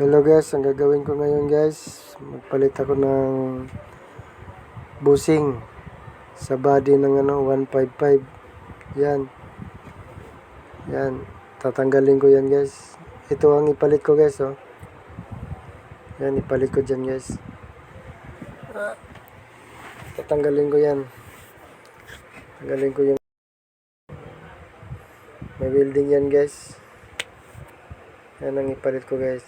Hello guys, ang gagawin ko ngayon guys, magpalit ako ng busing sa body ng ano 155. Yan. Yan, tatanggalin ko yan guys. Ito ang ipalit ko guys, oh. Yan, ipalit ko dyan guys. Ah, tatanggalin ko yan. Tanggalin ko yung may welding yan guys. Yan ang ipalit ko guys.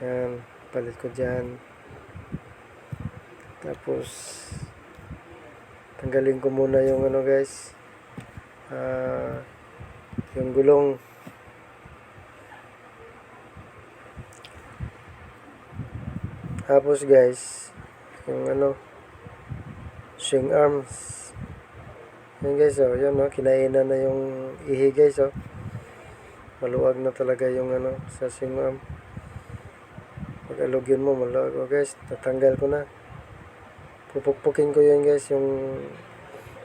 Yan, palit ko dyan. Tapos, tanggalin ko muna yung ano guys. Ah, yung gulong. Tapos guys, yung ano, swing arms. Yan guys, oh, yan oh, kinainan na yung ihi guys, oh. Maluwag na talaga yung ano, sa swing arm. Pag alugin mo, maluwag. Oh guys, tatanggal ko na. Pupukpukin ko yan guys, yung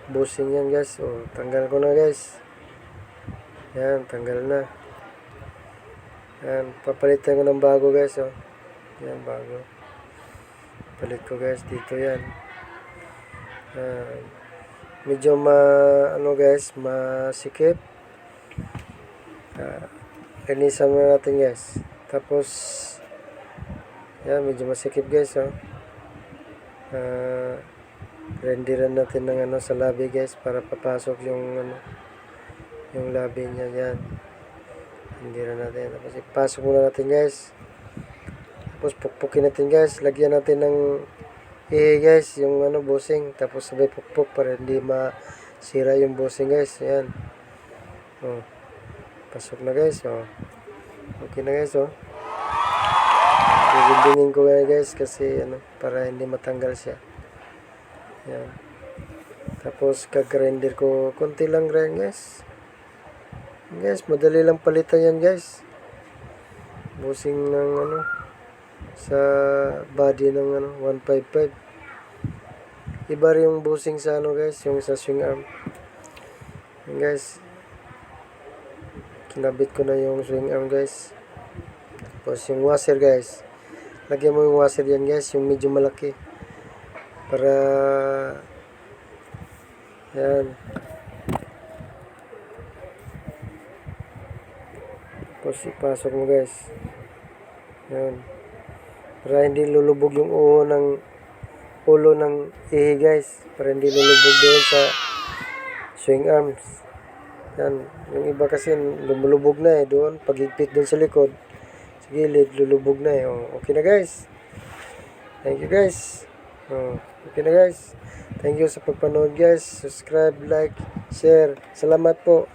busing yan guys. Oh, tanggal ko na guys. Yan, tanggal na. Yan, papalitan ko ng bago guys, oh. Yan, bago. Palit ko guys, dito yan. Yan. Medyo ma, ano guys, masikip. Uh, linisan muna natin guys. Tapos, yan, medyo masikip guys, oh. Uh, renderan natin ng ano sa labi guys para papasok yung ano yung labi niya yan. Renderan natin. Tapos ipasok muna natin guys. Tapos pukpukin natin guys. Lagyan natin ng ihi guys yung ano busing. Tapos sabay pukpuk para hindi masira yung busing guys. Yan oh pasok na guys oh. Okay na guys oh Bibindingin ko nga guys kasi ano para hindi matanggal siya. Yan. Tapos kag-render ko konti lang rin guys. Guys, madali lang palitan yan guys. Busing ng ano sa body ng ano 155. Iba rin yung busing sa ano guys, yung sa swing arm. Guys. Kinabit ko na yung swing arm guys. Tapos yung washer guys. Lagyan mo yung washer yan guys, yung medyo malaki. Para yan. Tapos ipasok mo guys. Yan. Para hindi lulubog yung uho ng ulo ng ihi guys. Para hindi lulubog doon sa swing arms. Yan. Yung iba kasi lumulubog na eh doon. Pagigpit doon sa likod sa gilid, lulubog na eh. Oh, okay na guys. Thank you guys. Oh, okay na guys. Thank you sa pagpanood guys. Subscribe, like, share. Salamat po.